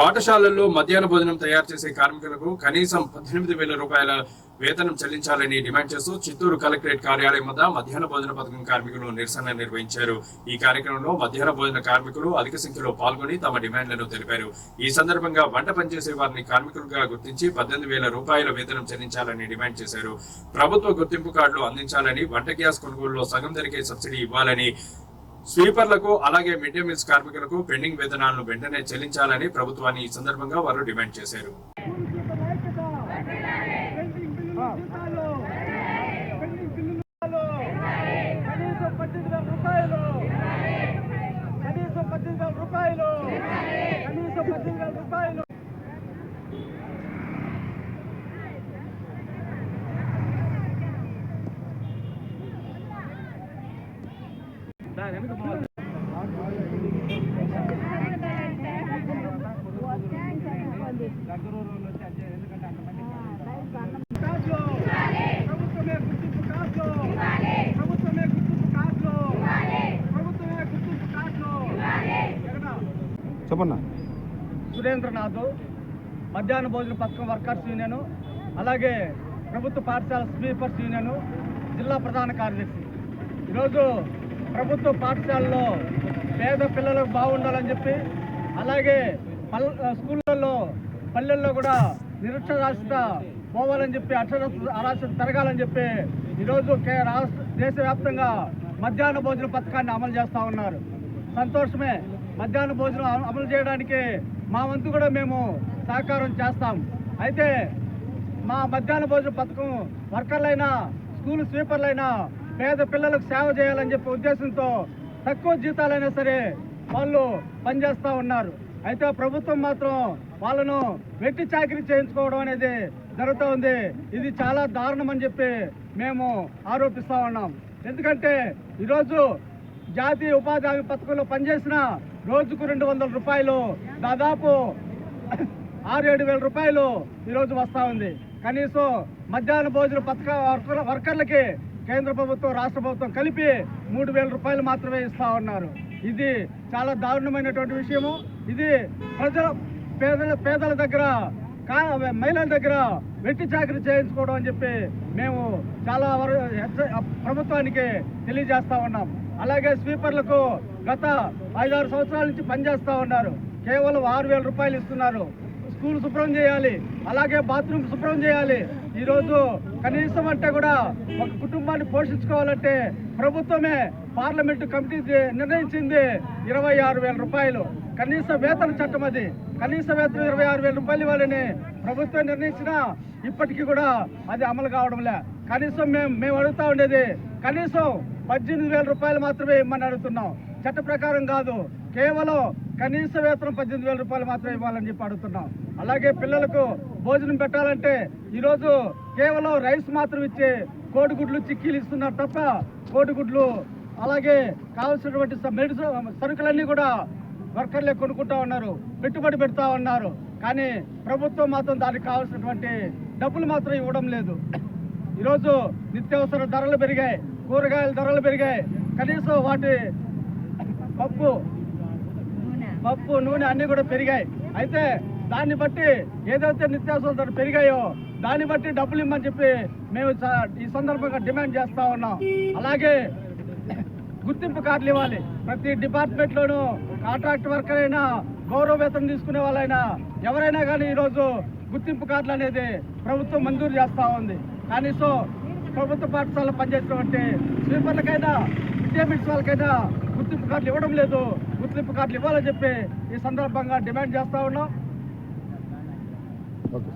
పాఠశాలల్లో మధ్యాహ్న భోజనం తయారు చేసే కార్మికులకు కనీసం పద్దెనిమిది వేల రూపాయల వేతనం చెల్లించాలని డిమాండ్ చేస్తూ చిత్తూరు కలెక్టరేట్ కార్యాలయం వద్ద మధ్యాహ్న భోజన పథకం కార్మికులు నిరసన నిర్వహించారు. ఈ కార్యక్రమంలో మధ్యాహ్న భోజన కార్మికులు అధిక సంఖ్యలో పాల్గొని తమ డిమాండ్లను తెలిపారు. ఈ సందర్భంగా వంట పనిచేసే వారిని కార్మికులుగా గుర్తించి పద్దెనిమిది వేల రూపాయల వేతనం చెల్లించాలని డిమాండ్ చేశారు. ప్రభుత్వ గుర్తింపు కార్డులు అందించాలని వంట గ్యాస్ కొనుగోలులో సగం ధరకే సబ్సిడీ ఇవ్వాలని స్వీపర్లకు అలాగే మిడ్ డే మీల్స్ కార్మికులకు పెండింగ్ వేతనాలను వెంటనే చెల్లించాలని ప్రభుత్వాన్ని ఈ సందర్భంగా వారు డిమాండ్ చేశారు పెండింగ్ బిల్లులు జీతాలు పెండింగ్ బిల్లులు కనీసం పద్దెనిమిది వేల రూపాయలు కనీసం పద్దెనిమిది వేల రూపాయలు కనీసం పద్దెనిమిది వేల రూపాయలు కార్డులు ప్రభుత్వమే గుర్తింపు కార్డులు ప్రభుత్వమే గుర్తింపు కార్డులు ప్రభుత్వమే గుర్తింపు కార్డులు జగన్ చెప్పన్నా? సురేంద్రనాథ్ మధ్యాహ్న భోజన పథకం వర్కర్స్ యూనియన్ అలాగే ప్రభుత్వ పాఠశాల స్వీపర్స్ యూనియన్ జిల్లా ప్రధాన కార్యదర్శి. ఈరోజు ప్రభుత్వ పాఠశాలలో పేద పిల్లలకు బాగుండాలని చెప్పి అలాగే పల్ స్కూళ్ళల్లో పల్లెల్లో కూడా నిరక్షరాస్యత పోవాలని చెప్పి అక్షర అరాస్యత తరగాలని చెప్పి ఈరోజు కే రాష్ట్ర దేశవ్యాప్తంగా మధ్యాహ్న భోజన పథకాన్ని అమలు చేస్తూ ఉన్నారు. సంతోషమే. మధ్యాహ్న భోజనం అమలు చేయడానికి మా వంతు కూడా మేము సహకారం చేస్తాం. అయితే మా మధ్యాహ్న భోజన పథకం వర్కర్లైనా స్కూల్ స్వీపర్లైనా పేద పిల్లలకు సేవ చేయాలని చెప్పే ఉద్దేశంతో తక్కువ జీతాలైనా సరే వాళ్ళు పనిచేస్తూ ఉన్నారు. అయితే ప్రభుత్వం మాత్రం వాళ్ళను వెట్టి చాకరీ చేయించుకోవడం అనేది జరుగుతూ ఉంది. ఇది చాలా దారుణం అని చెప్పి మేము ఆరోపిస్తూ ఉన్నాం. ఎందుకంటే ఈరోజు జాతీయ ఉపాధి హామీ పథకంలో పనిచేసిన రోజుకు రెండు వందల రూపాయలు దాదాపు ఆరు ఏడు వేల రూపాయలు ఈరోజు వస్తూ ఉంది. కనీసం మధ్యాహ్న భోజన పథక వర్కర్లకి కేంద్ర ప్రభుత్వం రాష్ట్ర ప్రభుత్వం కలిపి మూడు వేల రూపాయలు మాత్రమే ఇస్తా ఉన్నారు. ఇది చాలా దారుణమైనటువంటి విషయము. ఇది ప్రజల పేదల పేదల దగ్గర కా మహిళల దగ్గర వెట్టి చాకరీ చేయించుకోవడం అని చెప్పి మేము చాలా వర ప్రభుత్వానికి తెలియజేస్తా ఉన్నాం. అలాగే స్వీపర్లకు గత ఐదారు సంవత్సరాల నుంచి పనిచేస్తూ ఉన్నారు. కేవలం ఆరు వేల రూపాయలు ఇస్తున్నారు. స్కూల్ శుభ్రం చేయాలి. అలాగే బాత్రూమ్ శుభ్రం చేయాలి. ఈరోజు కనీసం అంటే కూడా ఒక కుటుంబాన్ని పోషించుకోవాలంటే ప్రభుత్వమే పార్లమెంటు కమిటీ నిర్ణయించింది ఇరవై ఆరు వేల రూపాయలు. కనీస వేతన చట్టం అది. కనీస వేతనం ఇరవై ఆరు వేల రూపాయలు ఇవ్వాలని ప్రభుత్వం నిర్ణయించినా ఇప్పటికీ కూడా అది అమలు కావడంలే కనీసం మేము మేము అడుగుతా ఉండేది కనీసం పద్దెనిమిది వేల రూపాయలు మాత్రమే ఇమ్మని అడుగుతున్నాం. చట్ట ప్రకారం కాదు కేవలం కనీస వేతనం పద్దెనిమిది వేల రూపాయలు మాత్రమే ఇవ్వాలని చెప్పి అడుగుతున్నాం. అలాగే పిల్లలకు భోజనం పెట్టాలంటే ఈరోజు కేవలం రైస్ మాత్రం ఇచ్చి కోడిగుడ్లు చిక్కీలు ఇస్తున్నారు తప్ప కోడిగుడ్లు అలాగే కావాల్సినటువంటి మెడిసిన్ సరుకులన్నీ కూడా వర్కర్లే కొనుక్కుంటా ఉన్నారు పెట్టుబడి పెడతా ఉన్నారు. కానీ ప్రభుత్వం మాత్రం దానికి కావాల్సినటువంటి డబ్బులు మాత్రం ఇవ్వడం లేదు. ఈరోజు నిత్యావసర ధరలు పెరిగాయి కూరగాయల ధరలు పెరిగాయి. కనీసం వాటి పప్పు పప్పు నూనె అన్నీ కూడా పెరిగాయి. అయితే దాన్ని బట్టి ఏదైతే నిత్యావసర ధరలు పెరిగాయో దాన్ని బట్టి డబ్బులు ఇమ్మని చెప్పి మేము ఈ సందర్భంగా డిమాండ్ చేస్తా ఉన్నాం. అలాగే గుర్తింపు కార్డులు ఇవ్వాలి. ప్రతి డిపార్ట్మెంట్లోనూ కాంట్రాక్ట్ వర్కర్ అయినా గౌరవ వేతనం తీసుకునే వాళ్ళైనా ఎవరైనా కానీ ఈరోజు గుర్తింపు కార్డులు అనేది ప్రభుత్వం మంజూరు చేస్తూ ఉంది. కనీసం ప్రభుత్వ పాఠశాలలో పనిచేసినటువంటి స్వీపర్లకైనా విద్యామిట్స్ వాళ్ళకైనా గుర్తింపు కార్డులు ఇవ్వడం లేదు. గుర్తింపు కార్డులు ఇవ్వాలని చెప్పి ఈ సందర్భంగా డిమాండ్ చేస్తూ ఉన్నాం. Okay.